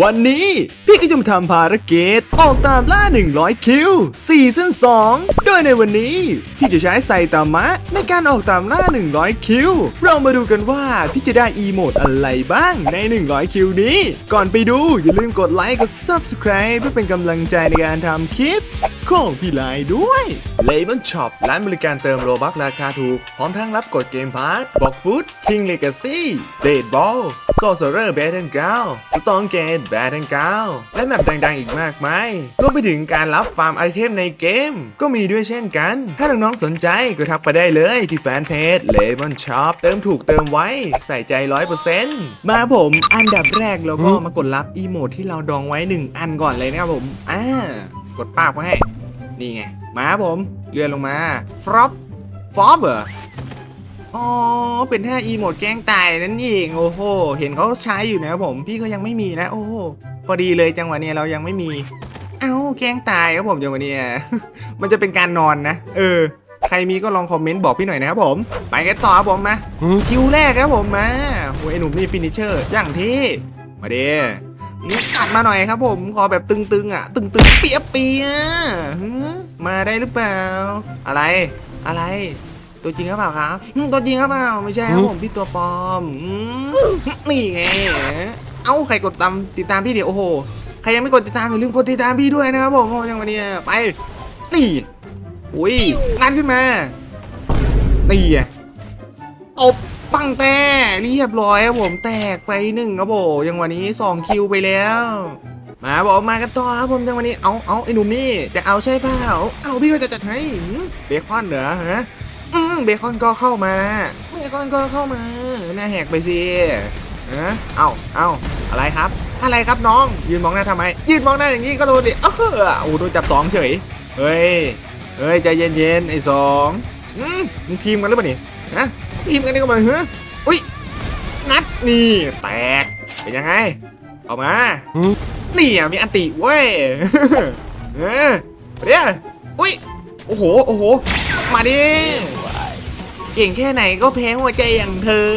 วันนี้ พี่ก็จะมาทำภารกิจออกตามล่า 100 คิวซีซั่น2 โดยในวันนี้พี่จะใช้ไซตามะในการออกตามล่า 100 คิว เรามาดูกันว่าพี่จะได้อีโมดอะไรบ้างใน 100 คิวนี้ ก่อนไปดูอย่าลืมกดไลค์กด Subscribe เพื่อเป็นกำลังใจในการทำคลิปของพี่ไลด้วย l a b o n Shop ร้านบริการเติมโลบัคราคาถูก พร้อมทั้งรับกดเกมพาร์ทบอกฟุต King Legacy d a t e Ball Sorcerer Battleground Storm Gate Battleground และแมปดังๆอีกมากมายรวมไปถึงการรับฟาร์มไอเทมในเกม ก็มีด้วยเช่นกัน ถ้าน้องๆสนใจก็ทักไปได้เลยที่แฟนเพจ l a b o n Shop เติมถูกเติมไว้ใส่ใจ100%มาผมอันดับแรกเราก็มากดรับอีโมดที่เราดองไว้1อันก่อนเลยนะครับผมอ่ากดป้าบไว้ให้ นี่ไง มาครับผมเลื่อนลงมาฟรอปฟอปเหรออ๋อ เป็นท่าอีโหมดแกล้งตายนั่นเอง โอ้โห เห็นเขาใช้อยู่นะครับผม พี่ก็ยังไม่มีนะ โอ้โหพ อดีเลยจังหวะเนี้ยเรายังไม่มี เอ้าแกล้งตายครับผมจังหวะเนี้ย มันจะเป็นการนอนนะ เออ ใครมีก็ลองคอมเมนต์บอกพี่หน่อยนะครับผม ไปกันต่อครับผมมาคิวแรกครับผมมาโอ้ยไอหนุ่มนี่ฟินิชเชอร์อย่างที่มาเด้นี่ตัดมาหน่อยครับผมขอแบบตึงๆอะ ตึงๆเปียบเปียๆมาได้หรือเปล่า อะไรอะไร ตัวจริงหรือเปล่าครับ ตัวจริงหรือเปล่าไม่ใช่ครับผมพี่ตัวปลอมนี่ไง เอ้าใครกดตามติดตามพี่เดี๋ยวโอ้โหใครยังไม่กดติดตามอย่าลืมกดติดตามพี่ด้วยนะครับผมโอ้ยังวันนี้ไปนี่อุ้ยงันขึ้นมานี่ตบปังแต่เรียบร้อยครับผมแตกไปหนึ่งครับผมยังวันนี้สองคิวไปแล้วมาบอกมากันต่อครับผมจังวันนี้เอาเอาไอ้หนุ่มนี่จะเอาใช่เปล่าเอาพี่ก็จะจัดให้เบคอนเหรอฮะเบคอนก็เข้ามาเบคอนก็เข้ามาหน้าแหกไปสิ ฮะเอาเอาอะไรครับ อะไรครับน้อง ยืนมองหน้าทำไม ยืนมองหน้าอย่างนี้ก็โดนดิเออโอ้โหโดนจับสองเฉย เฮ้ย เฮ้ยใจเย็นๆไอ้สองอืมมึงทีมกันหรือเปล่านี่ฮะทีมกันนี่ก็มาเฮ้ยอุ้ย งัดนี่แตก เป็นยังไงออกมา นี่อะมีอันติเว้ยเออเดี๋ยวอุ้ย โอ้โห โอ้โห มาดิ เก่งแค่ไหนก็แพ้หัวใจอย่างเธอ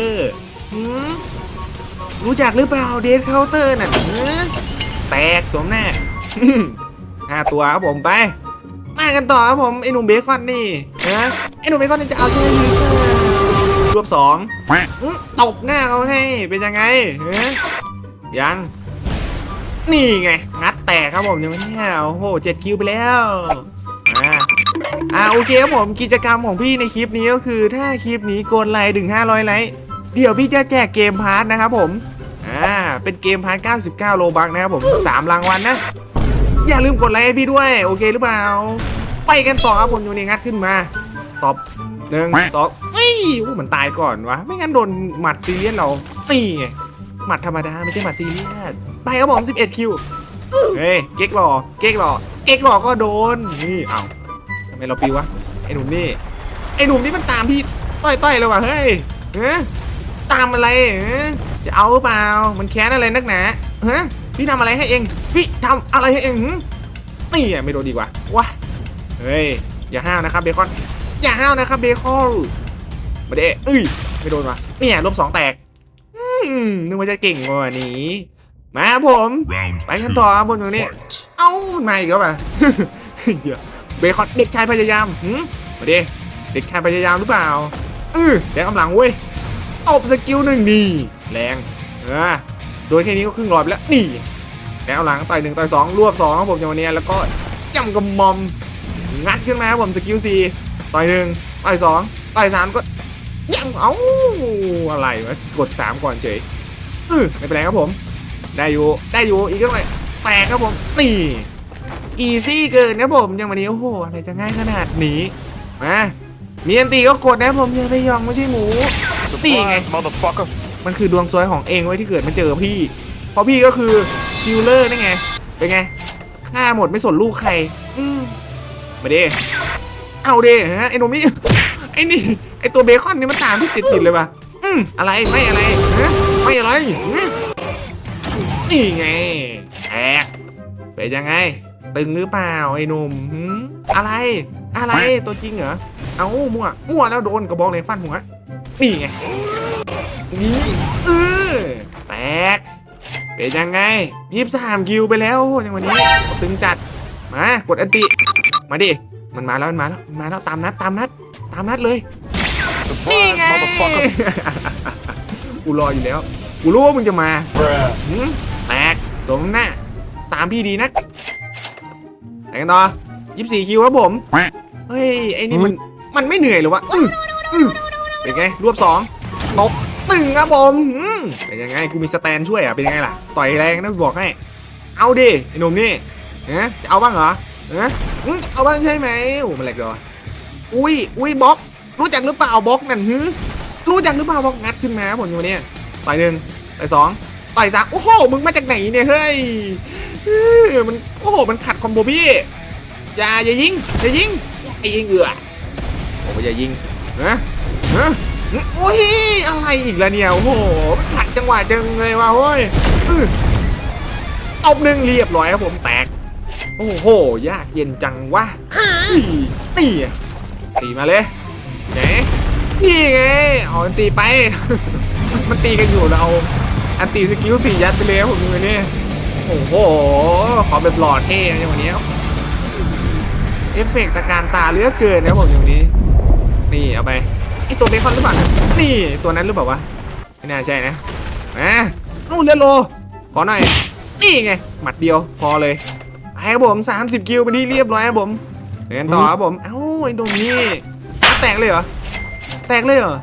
หืม รู้จักหรือเปล่าเดทเคาน์เตอร์น่ะหือแตกสมแน่ห้าตัวครับผมไปมากันต่อครับผมไอ้หนุ่มเบคอนนี่นะไอ้หนุ่มเบคอนนี่จะเอาใช่ไหมรวบสองอื้อตบหน้าเขาให้เป็นยังไงฮะยังนี่ไงงัดแตกครับผมยังไม่เนี่ยโอ้โหเจ็ดคิวไปแล้วอ่าอ่าโอเคครับผมกิจกรรมของพี่ในคลิปนี้ก็คือถ้าคลิปนี้กดไลค์ถึง500ไลค์เดี๋ยวพี่จะแจกเกมพาร์ทนะครับผม อ่า เป็นเกมพาร์ท99โลบักนะครับผม3รางวัลนะ อย่าลืมกดไลค์ให้พี่ด้วย โอเคหรือเปล่า ไปกันต่อครับผมอยู่ในงัดขึ้นมา ตอบหนึ่งสองเอ้ยโอ้มันตายก่อนวะ ไม่งั้นโดนหมัดซีเรียสเราตีไง หมัดธรรมดาไม่ใช่หมัดซีเรียส ไปครับผม11คิว เฮ้ย เก๊กหล่อ เก๊กหล่อ เก๊กหล่อก็โดน นี่ เอาทำไมเราปิววะ ไอ้หนุ่มนี่ ไอ้หนุ่มนี่มันตามพี่ต้อยต้อยๆเลยว่ะ เฮ้ยเฮ้ย ตามอะไรเฮ้ยจะเอาหรือเปล่า มันแค้นอะไรนักหนาฮะพี่ทำอะไรให้เอง พี่ทำอะไรให้เองหึนี่อะไม่โดนดีกว่าว้าเฮ้ยอย่าห้าวนะครับเบคอน อย่าห้าวนะครับเบคอนมาเดะเอ้ยไม่โดนว่ะเนี่ยลบสองแตกอืมนึกว่าจะเก่งกว่านี้มาครับผม Round ไปกัน two, ต่อครับบนตรงนี้ fight. เอ้ามันมาอีกแล้วป่ะเหี้ยเบคอนเด็กชายพยายามหืมมาดิเด็กชายพยายามหรือเปล่าเออแรงกำลังเว้ย ตบสกิลหนึ่งนี่แรงเออโดยแค่นี้ก็ครึ่งรอบแล้วนี่แรงกำลังต่อยหนึ่งต่อยสองรวบสองครับผมจังหวะเนี้แล้วก็จำกำมอมงัดขึ้นมาครับผมสกิลสี่ต่อยหนึ่งต่อยสองต่อยสามก็ยังเอ้าอะไรวะกดสามก่อนเฉยเออไม่เป็นไรครับผม ได้อยู่ได้อยู่อีกเท่าไหร่แตกครับผมนี่อีซี่เกินครับผมยังวันนี้โอ้โหอะไรจะง่ายขนาดนี้มามีอันตีก็กดนะผมอย่าไปยองไม่ใช่หมู ตีไง motherfucker. มันคือดวงซวยของเองไว้ที่เกิดมาเจอพี่ เพราะพี่ก็คือคิลเลอร์นี่ไง เป็นไงฆ่าหมดไม่สนลูกใคร อืมมาดิเอาดิฮะไอ้หนุ่มนี่ไอ้นี่ ไอ้ตัวเบคอนนี่มันตามพี่ติดติดๆเลยป่ะอืมอะไรไม่อะไรฮะไม่อะไรอืมนี่ไงแอกเป็นยังไง ตึงหรือเปล่าไอ้หนุ่มหืมอะไร อะไรตัวจริงเหรอ เอามั่วมั่วแล้วโดนกระบอกเลยฟันหัว นี่ไง นี่เออแตก เป็นยังไงยี่สามคิวไปแล้วในวันนี้ตึงจัด มากดอันติ มาดิ มันมาแล้วมันมาแล้วมันมาแล้วตามนัดตามนัด ตามนัดเลย นี่ไงกูรออยู่แล้วกูรู้ว่ามึงจะมา Bruh. หืมแตกสมหน้าตามพี่ดีนักไหนกันต่อยี่สี่คิวครับผม เฮ้ย ไอ้นี่มัน มันไม่เหนื่อยเหรอวะอื้ออื้อ เป็นไงรวบสองตบหนึ่งครับผมอืมเป็นยังไงกูมีสแตนช่วยอะเป็นยังไงล่ะต่อยแรงนะบอกให้เอาดิไอ้หนุ่มนี่เอ๊ะจะเอาบ้างเหรอเอ๊ะอืมเอาบ้างใช่ไหมโอ้มันแหลกเลยวะอุ้ยอุ้ยบล็อกรู้จักหรือเปล่าบล็อกนั่นฮึรู้จักหรือเปล่าบล็อกงัดขึ้นมาผมอยู่เนี่ยต่อยหนึ่งต่อยสองต่อยสามโอ้โหมึงมาจากไหนเนี่ยเฮ้ยเออมันโอ้โหมันขัดคอมโบพี่อย่าอย่ายิงอย่ายิงไอ้ยิงเอือโอ้ยอย่ายิงนะ นะโอ้ยอะไรอีกแล้วเนี่ยโอ้โหมันขัดจังหวะจังเลยว่ะโอ้ยตบหนึ่งเรียบร้อยครับผมแตก โอ้โห ยากเย็นจังวะนี่ตีมาเลยไหนนี่ไงเอาอันตีไป มันตีกันอยู่เรา อันตีสกิลสี่ยัดไปเลยผมดูนี่โอ้โห ขอแบบหล่อเท่ในวันนี้เอฟเฟกต์ตะการตาเลือกเกินนะครับผมอย่างนี้ นี่เอาไป ไอตัวเบคอนหรือเปล่านะนี่ตัวนั้นหรือเปล่าวะไม่น่าใช่นะนะอู้เลือดโล ขอหน่อย นี่ไง หมัดเดียวพอเลยไปครับผม 30คิวเป็นที่เรียบร้อยครับผมเดินต่อครับผม เอ้าไอ้ตรงนี้แตกเลยเหรอ แตกเลยเหรอ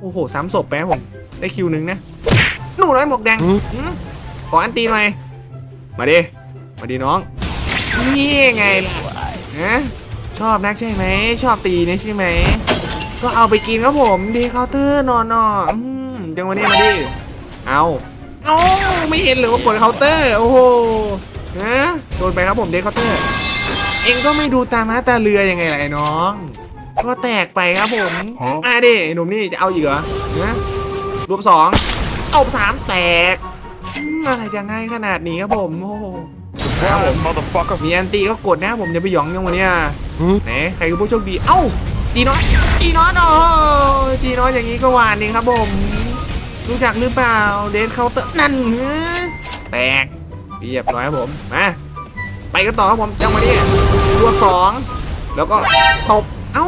โอ้โหสามศพแป๊บผม ได้คิวหนึ่งนะ หนูน้อยหมวกแดงหืมขออันตีหน่อย มาดิ มาดิน้อง นี่ไงล่ะนะชอบนักใช่ไหม ชอบตีนี่ใช่ไหม ก็เอาไปกินครับผมดีเคาน์เตอร์นอนนออืมจังวันนี้มาดิเอาเอาไม่เห็นเหรือว่ากดเคาน์เตอร์โอ้โหนะโดนไปครับผมเดคเคาน์เตอร์ เองก็ไม่ดูตาม้าตาเรือยังไงล่ะไอ้น้อง ก็แตกไปครับผมฮะมาดิไอ้หนุ่มนี่จะเอาอีกเหรอนะรวมสองเอาสามแตกอืมอะไรจะง่ายขนาดนี้ครับผมโอ้โห Surprise, motherfucker. มีอันตีก็กดนะผมจะไปหยองยังวันเนี้ยหืมไหนใครคือผู้โชคดีเอ้า จีนอตจีนอตโอ้จีนอตอย่างนี้ก็หวานเองครับผม รู้จักหรือเปล่าเดนเคาน์เตอร์นั่นเฮ้ยแตกเรียบร้อยครับผมมาไปกันต่อครับผมจังหวะนี้รวบสองแล้วก็ตบเอ้า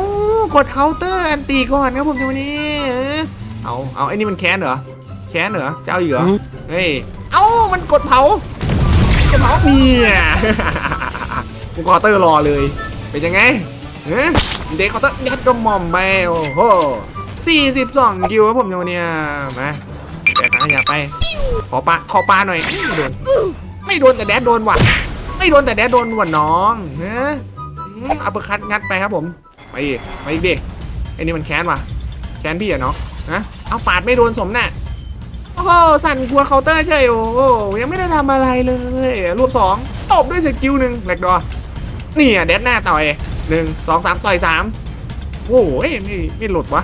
กดเคาน์เตอร์อันตีก่อนครับผมจังหวะนี้เออเอาเอาไอ้นี่มันแค้นเหรอแค้นเหรอจะเอาอีกเหรอเฮ้ยเอ้ามันกดเผากดเผาเนี่ยกูเคาน์เตอร์รอเลยเป็นยังไงเฮ้ย เด็กเคาน์เตอร์ยัดกระหม่อมไปโอ้โห42คิวครับผมในวันเนี้ยมาแต่ทางอย่าไป ขอปลาขอปลาหน่อยไม่โดนไม่โดนแต่แดดโดนว่ะ ไม่โดนแต่แดดโดนว่ะน้องเฮ้อัปเปอร์คัดงัดไปครับผมไปไปอีกดิไอ้นี่มันแค้นว่ะ แค้นพี่อะเนาะนะเอาปาดไม่โดนสมน่ะโอ้โหสั่นกลัวเคาน์เตอร์ใช่โอ้โหยังไม่ได้ทำอะไรเลย รวบสองตบด้วยสกิลหนึ่งแหลกดอนี่อะเดดหน้าต่อย หนึ่งสองสามต่อยสามโอ้โหไม่ไม่หลุดวะ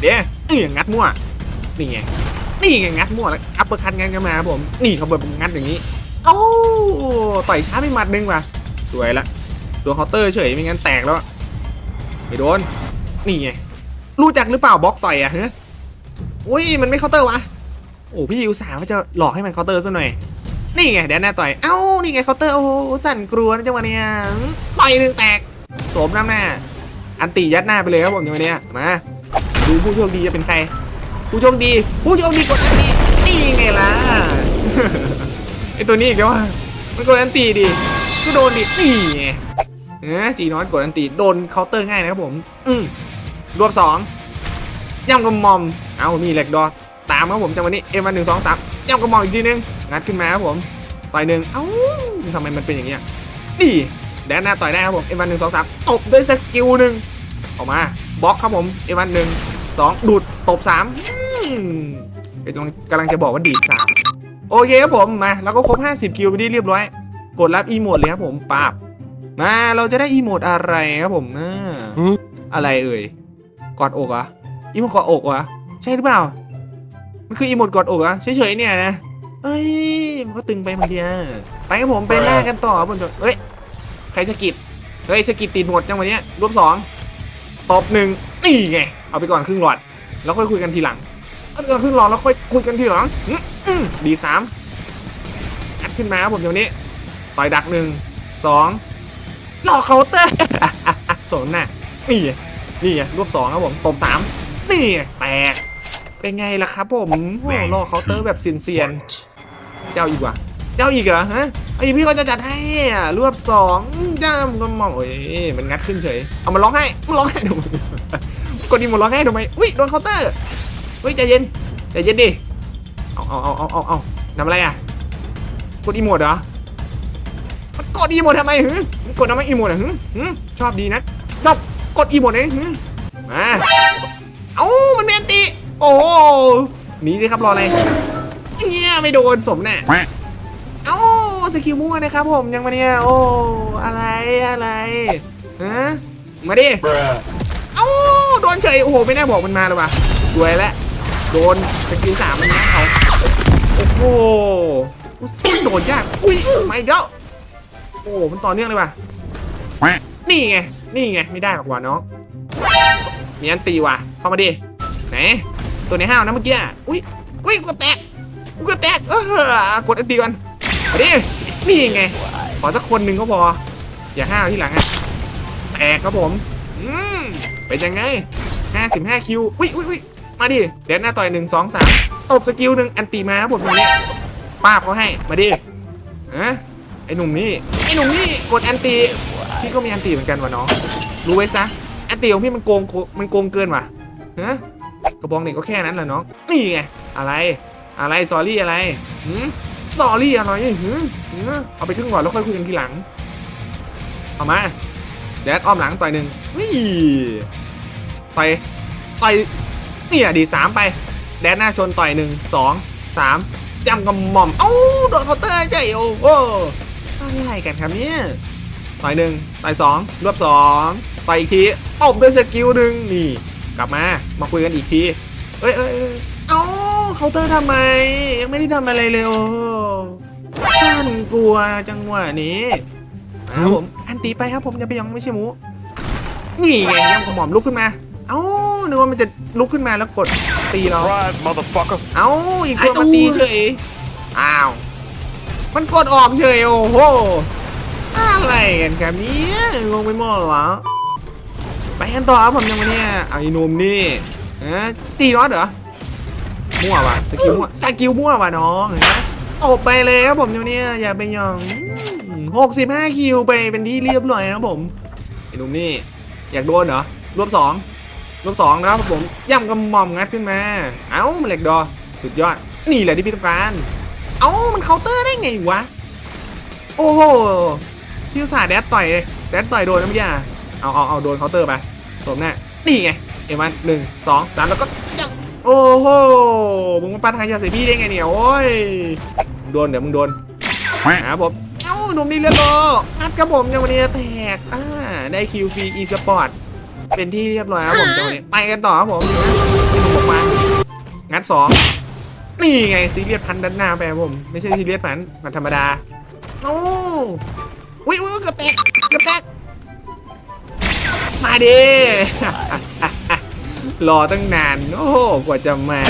เดี๋ยวนี่งัดมั่วนี่ไงนี่ไงงัดมั่วแล้วอัปเปอร์คันงันกันมาครับผมนี่เขาเบิดงัดอย่างนี้เอ้าต่อยช้าไปหมัดหนึงว่ะสวยละตัวเคาน์เตอร์เฉยไม่งั้นแตกแล้วไม่โดนนี่ไงรู้จักหรือเปล่าบล็อกต่อยอะเฮ้ยอุ้ยมันไม่เคาน์เตอร์วะโอ้พี่ยูสาวว่าจะหลอกให้มันเคาน์เตอร์ซะหน่อย นี่ไงเดี๋ยวหน้าต่อย เอ้า นี่ไงเคาน์เตอร์ โอ้สั่นกลัวนะจังหวะเนี้ยต่อยหนึ่งแตกสมน้ำหน้า อันตียัดหน้าไปเลยครับผมจังหวะเนี้ยมา ดูผู้โชคดีจะเป็นใคร ผู้โชคดี ผู้โชคดีกดอันตีนี่ไงล่ะ ไอตัวนี้อีกแล้วว่ะมันกดอันตีดิ ก็โดนดินี่ไงเออจีนอตกดอันตีโดนเคาน์เตอร์ง่ายนะครับผม อืมรวบสองย่ำกระมอม เอานี่แหลกดอตามครับผมจังหวะนี้เอ็มวันหนึ่งสองสาม ย่ำกระหม่อมอีกทีนึงงัดขึ้นมาครับผมต่อยหนึ่งเอ้าทำไมมันเป็นอย่างเงี้ยนี่แดนหน้าต่อยได้ครับผมเอวันหนึ่งสองสามตบด้วยสกิลหนึ่งออกมาบล็อกครับผมเอวันหนึ่งสองดูดตบสามอืมกำลังกำลังจะบอกว่าดีดสามโอเคครับผมมาแล้วก็ครบ 50 คิวไปที่เรียบร้อย กดรับอีโมดเลยครับผมปาบมาเราจะได้อีโมดอะไรครับผมอ่าหืมอะไรเอ่ยกอดอกอะอีโมดกอดอกเหรอใช่หรือเปล่า มันคืออีโมดกอดอกอะเฉยๆเนี่ยนะเอ้ยมันก็ตึงไปบางทีอะไปครับผมไปแลกกันต่อบผมเฮ้ยใครสะกิดเฮ้ยสะกิดตีหมดจังวันนี้รวมสองตบหนึ่งนี่ไงเอาไปก่อนครึ่งหลอด แล้วค่อยคุยกันทีหลังเอาไปก่อนครึ่งหลอดแล้วค่อยคุยกันทีหลังดีสามขึ้นมาครับผมตรงนี้ต่อยดักหนึ่งสองหลอกเคาน์เตอร์สนน่ะนี่นี่รวบสองครับผมตบสามนี่แตก เป็นไงล่ะครับผมโอ้หลอกเคาน์เตอร์แบบเซียนๆเจ้าอีกว่ะเจ้าอีกเหรอฮะไอ้พี่ก็จะจัดให้อะรวบสองจ้ามก็มองโอ้ยมันงัดขึ้นเฉยเอามันร้องให้มันร้องให้ทำไมกดดีหมดร้องให้ทำไมอุ้ยโดนเคาน์เตอร์เฮ้ยใจเย็นใจเย็นดิเอาเอาเอาเอาเอาเอาทำอะไรอะกดอีโมดเหรอมันกดอีโมดทำไมหึมันกดทำไมอีโมดอะหึหึชอบดีนะชอบกดอีโมดเลยหึมาเอ้ามันเมียนติ โอ้โหหนีดิครับรออะไรเนี่ยไม่โดนสมแน่เอ้าสกิลมั่วนะครับผมยังมาเนี่ยโอ้อะไรอะไรฮะมาดิ Bruh. เอ้าโดนเฉยโอ้โหไม่น่าบอกมันมาเลยว่ะรวยแล้วโดนสกิลสามมันนะเขาโอ้โหโดนยากอุ้ยมาอีกแล้วโอ้โหมันต่อเนื่องเลยว่ะนี่ไงนี่ไงไม่ได้หรอกว่ะน้องมีอันตีว่ะเข้ามาดิไหน ตัวในห้าวนะเมื่อกี้อะอุ้ยอุ้ยกดแตกกูกดแตกเออกดอันตีก่อนมาดินี่ไงขอสักคนหนึ่งก็พอ อย่าห้าวที่หลังอะแตกครับผมอืมเป็นยังไง 55 คิวอุ้ยอุ้ยอุ้ยมาดิเดี๋ยวหน้าต่อยหนึ่งสองสามตบสกิลหนึ่งอันตีมาครับผมตรงนี้ป้าบเขาให้มาดิฮะไอ้หนุ่มนี่ไอ้หนุ่มนี่กดแอนตี้พี่ก็มีแอนตี้เหมือนกันวะน้องรู้ไว้ซะแอนตี้ของพี่มันโกงมันโกงเกินว่ะฮะ กระบองเด็กก็แค่นั้นแหละน้องนี่ไงอะไรอะไรซอรี่อะไรหืมซอรี่อะไรหืมหืมเอาไปครึ่งก่อนแล้วค่อยคุยกันทีหลังเอามาแดดอ้อมหลังต่อยหนึ่งวิ่ต่อยต่อยเนี่ยดีสามไป แดดหน้าชนต่อยหนึ่งสองสามจำกำหม่อมเอ้าโดนเคาน์เตอร์ใช่โอ้โหอะไรกันครับเนี่ยต่อยหนึ่งต่อยสองรวบสองต่อยอีกทีตบด้วยสกิลหนึ่งนี่ กลับมา มาคุยกันอีกทีเอ้ยเอ้ยเอ้ยเอ้าเคาน์เตอร์ทำไม ยังไม่ได้ทำอะไรเลยโอ้สั้นกลัวจังหวะนี้ครับผม อันตีไปครับผมจะไปยองไม่ใช่หมู นี่ไงยังกระหม่อมลุกขึ้นมา เอ้านึกว่ามันจะลุกขึ้นมาแล้วกดตีเรา Surprise, motherfucker. เอ้าอีกคนมาตีเฉย อ้าว มันกดออกเฉยโอ้โห อะไรกันครับเนี่ยงงไปหมดแล้ว ไปกันต่อครับผมยังวันนี้ไอ้หนุ่มนี่ฮะจีนอสเหรอมั่วว่ะสกิลมั่วสกิลมั่วว่ะน้องเห็นไหมตบไปเลยครับผมยังเนี่ยอย่าไปยองหกสิบห้าคิวไปเป็นที่เรียบร้อยนะครับผมไอ้หนุ่มนี่อยากโดนเหรอรวบสองรวมสองนะครับผมย่ำกำหม่อมงัดขึ้นมา เอ้ามันเหล็กดอสุดยอดนี่แหละที่พี่ต้องการเอ้ามันเคาน์เตอร์ได้ไงวะโอ้โหพี่อุตส่าห์แดดต่อยแดดต่อยโดนน้ำยา เอาเอาเอาโดนเคาน์เตอร์ไปสมแน่นี่ไงเอ็มวันหนึ่งสองสามแล้วก็จังโอ้โหมึงมาปาทางยาใส่พี่ได้ไงเนี่ยโอ้ยมึงโดนเดี๋ยวมึงโดนนะครับผมเอ้าหนุ่มนี่เลือดโลงัดกับผมจังวันนี้แตกอ่าได้คิวฟรีอีสปอร์ตเป็นที่เรียบร้อยครับผมจังหวะนี้ไปกันต่อครับผมนี่นะนี่ผมบอกมางัดสองนี่ไงซีเรียสพันด้านหน้าไปครับผมไม่ใช่ซีเรียสพันมันธรรมดาโอ้วิววิเกือบแตกเกือบแตก มาดิ รอตั้งนาน โอ้โห กว่าจะมา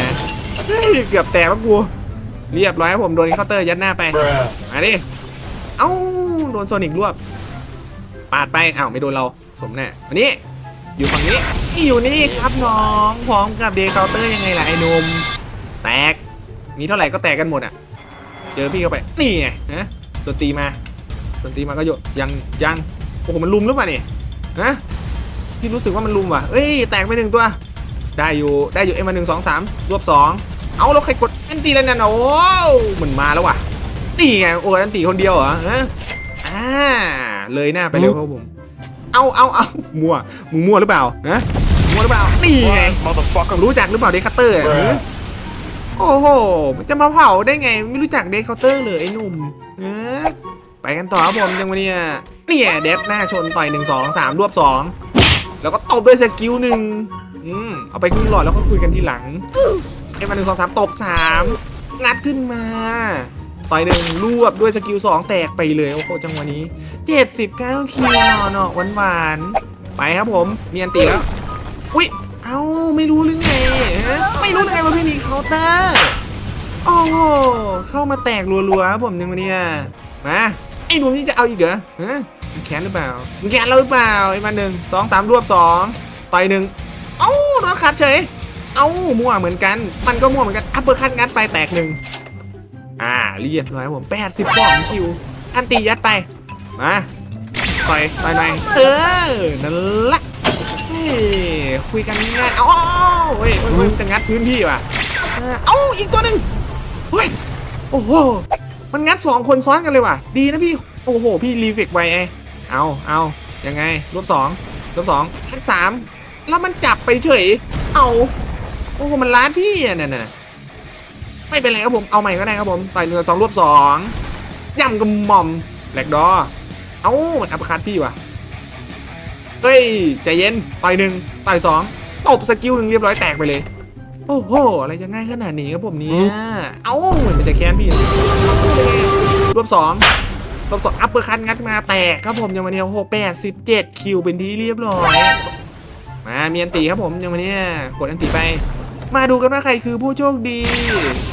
เกือบแตกแล้วกู เรียบร้อยครับผม โดนเคาน์เตอร์ยัดหน้าไป มาดิ เอ้า โดนโซนิกรวบ ปาดไปอ้าวไม่โดนเรา สมแน่มานี่อยู่ฝั่งนี้ อยู่นี่ครับน้อง พร้อมกับเดย์เคาน์เตอร์ยังไงล่ะไอ้หนม แตก มีเท่าไหร่ก็แตกกันหมดอะ เจอพี่เข้าไป นี่ไงฮะโดนตีมาโดนตีมาก็โยยังยังโอ้โหมันลุมหรือเปล่านี่ฮะ พี่รู้สึกว่ามันลุมว่ะเอ้ยแตกไปหนึ่งตัว ได้อยู่ได้อยู่เอ็มมาหนึ่งสองสามรวบสองเอาแล้วใครกดแอนตี้แล้วนั่นน่ะโอ้มันมาแล้วว่ะนี่ไงโอ้ยอันตีคนเดียวเหรอฮะอ่าเลยหน้าไปเร็วครับผมเอาเอาเอามั่วมึงมั่วหรือเปล่าฮะมั่วหรือเปล่านี่ไง Surprise, motherfucker. รู้จักหรือเปล่าเดคคัตเตอร์อะเออโอ้โหมันจะมาเผาได้ไงไม่รู้จักเดคเคาน์เตอร์เลยไอ้หนุ่มเออไปกันต่อครับผมจังวันนี้เนี่ยเดฟหน้าชนต่อยหนึ่งสองสามรวบสอง แล้วก็ตบด้วยสกิลหนึ่งอืมเอาไปครึ่งหลอดแล้วก็คุยกันทีหลังเอ็มมาหนึ่งสองสามตบสามงัดขึ้นมา ต่อยหนึ่งรวบด้วยสกิลสองแตกไปเลย โอ้โหจังหวะนี้79คิวหนอเนาะหวานหวานๆไปครับผมเนียนตีแล้วอุ้ยเอ้าไม่รู้หรือไงไม่รู้หรือไงว่าพี่มีเคาน์เตอร์โอ้โหเข้ามาแตกรัวๆครับผมยังวันนี้มาไอ้หนุ่มนี่จะเอาอีกเหรอ มึงแขนหรือเปล่ามึงแขนเราหรือเปล่าไอ้มันหนึ่งสองสามรวบสองต่อยหนึ่งเอ้าโดนขัดเฉยเอ้ามั่วเหมือนกัน มันก็มั่วเหมือนกันอัปเปอร์คัตงัดไปแตกหนึ่งอ่าเรียบร้อยผมแปดสิบสองคิว อันตียัดไปมาต่อยต่อยหน่อยเออนั่นละเฮ้ยคุยกันง่ายเอ้าเฮ้ยเฮ้ยเฮ้ยมันจะงัดพื้นที่ว่ะเออเอ้าอีกตัวหนึ่งเฮ้ยโอ้โหมันงัดสองคนซ้อนกันเลยว่ะ ดีนะพี่ โอ้โห พี่รีเฟกไวไอ เอาเอายังไงรวบสองรวบสองทัดสามแล้วมันจับไปเฉย เอาโอ้โหมันล้านพี่อะเนี่ยนะไม่เป็นไรครับผมเอาใหม่ก็ได้ครับผมต่อยเนื้อสองรวบสองย่ำกับหม่อมแหลกดอเอ้ามันอัปคัดพี่ว่ะเฮ้ยใจเย็นต่อยหนึ่งต่อยสองตบสกิลหนึ่งเรียบร้อยแตกไปเลยโอ้โห อะไรจะง่ายขนาดนี้ครับผมเนี่ย เอ้าเหมือนมันจะแค้นพี่ลยรวบสอง รวบสองอัปเปอร์คันงัดมาแตกครับผมยังวันนี้โอ้โหแปดสิบเจ็ดคิวเป็นที่เรียบร้อย มามีอันตีครับผมยังวันนี้กดอันตีไป มาดูกันว่าใครคือผู้โชคดี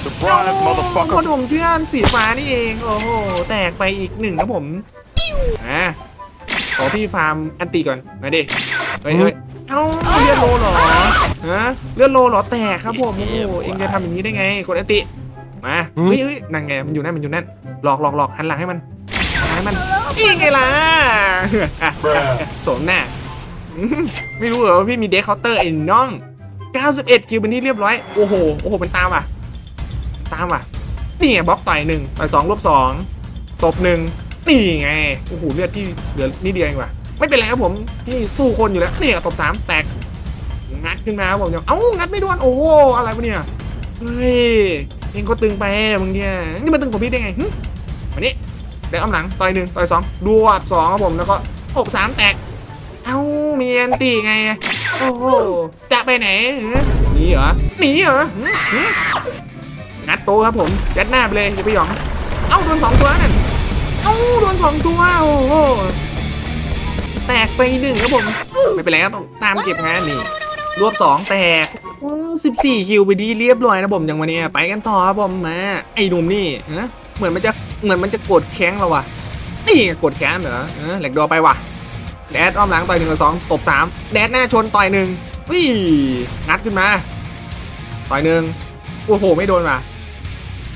Surprise, คน motherfucker. ห่มเสื้อสีฟ้านี่เองโอ้โหแตกไปอีกหนึ่งครับผมอะขอพี่ฟาร์มอันตีก่อนมาดิเฮ้ยเฮ้ยเอ้าเลือดโลเหรอฮะเลือดโลเหรอแตกครับผมโอ้โหเอ็งจะทำอย่างนี้ได้ไงกดอันติมาเฮ้ยเฮ้ยนั่นไงมันอยู่นั่นมันอยู่นั่นหลอกหลอกหลอกหันหลังให้มัน หันหลังให้มันนี่ไงล่ะสมหน้าไม่รู้เหรอว่าพี่มีเดคเคาน์เตอร์ไอ้น้อง 91 คิวเป็นที่เรียบร้อย โอ้โห โอ้โห มันตามว่ะ ตามว่ะ นี่ไงบล็อกต่อยหนึ่งต่อยสองลบสองตบหนึ่งนี่ไง โอ้โห เลือดที่เหลือนิดเดียวเองว่ะ ไม่เป็นไรครับผมที่สู้คนอยู่แล้ว นี่ตบสามแตก งัดขึ้นมาครับผมเอ้า งัดไม่โดน โอ้โห อะไรวะเนี่ย เฮ้ย เองก็ตึงไปมึงเนี่ย นี่มันตึงกว่าพี่ได้ไงมานี่ เดี๋ยวอ้อมหลังต่อยหนึ่งต่อยสองดวบสองครับผมแล้วก็ตบสามแตก เอ้ามีอันตีไงโอ้โหจะไปไหนหนีเหรอหนีเหรองัดโตครับผมยัดหน้าไปเลยอย่าไปหยองเอ้าโดนสองตัวนั่นเอ้าโดนสองตัวโอ้โหแตกไปหนึ่งครับผมไม่เป็นไรครับต้องตามเก็บงานนี่รวบสองแตกสิบสี่คิวไปดีเรียบร้อยนะผมอย่างวันนี้ไปกันต่อครับผมมาไอ้หนุ่มนี่เหมือนมันจะ เหมือนมันจะกดแข้งเราว่ะ นี่กดแข้งเหรอเออแหลกดอไปว่ะ แดดอ้อมหลังต่อยหนึ่งกับสองตบสามแดดหน้าชนต่อยหนึ่งวิ่งัดขึ้นมา ต่อยหนึ่งโอ้โหไม่โดนว่ะ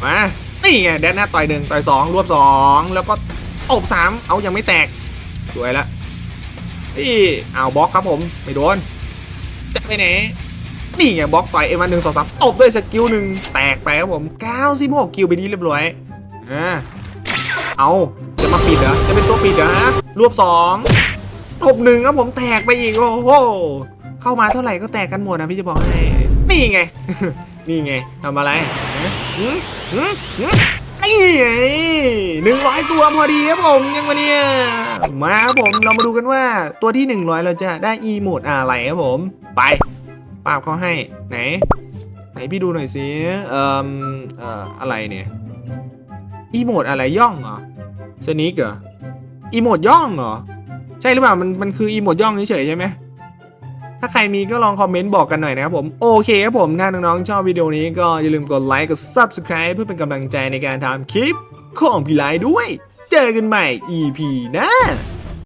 มานี่ไงแดดหน้าต่อยหนึ่งต่อยสองรวบสองแล้วก็ตบสามเอายังไม่แตกสวยละนี่เอาบล็อกครับผมไม่โดนจะไปไหนนี่ไงบล็อกต่อยเอ็มวันหนึ่งสองสามตบด้วยสกิลหนึ่งแตกไปครับผม96คิวไปดีเรียบร้อยอ่า เอาจะมาปิดเหรอ จะเป็นตัวปิดเหรอฮะรวบสองตบหนึ่งครับผมแตกไปอีกโอ้โหเข้ามาเท่าไหร่ก็แตกกันหมดนะพี่จะบอกให้นี่ไง นี่ไงทำอะไรฮะหืมหืมหืมนี่ไงหนึ่งร้อยตัวพอดีครับผมยังมาเนี่ยมาครับผมเรามาดูกันว่าตัวที่ 100 เราจะได้อีโมดอะไรครับผม ไปป้าบเขาให้ไหน ไหนพี่ดูหน่อยสิเอ่อเอ่ออะไรเนี่ย อีโมดอะไรย่องเหรอสนิกเหรออีโมดย่องเหรอใช่หรือเปล่ามันมันคืออีโมดย่องเฉยใช่ไหมถ้าใครมีก็ลองคอมเมนต์บอกกันหน่อยนะครับผม โอเคครับผม ถ้าน้องๆชอบวิดีโอนี้ก็อย่าลืมกดไลค์กด Subscribe เพื่อเป็นกำลังใจในการทำคลิปของพี่ไลทด้วย เจอกันใหม่ EP หน้า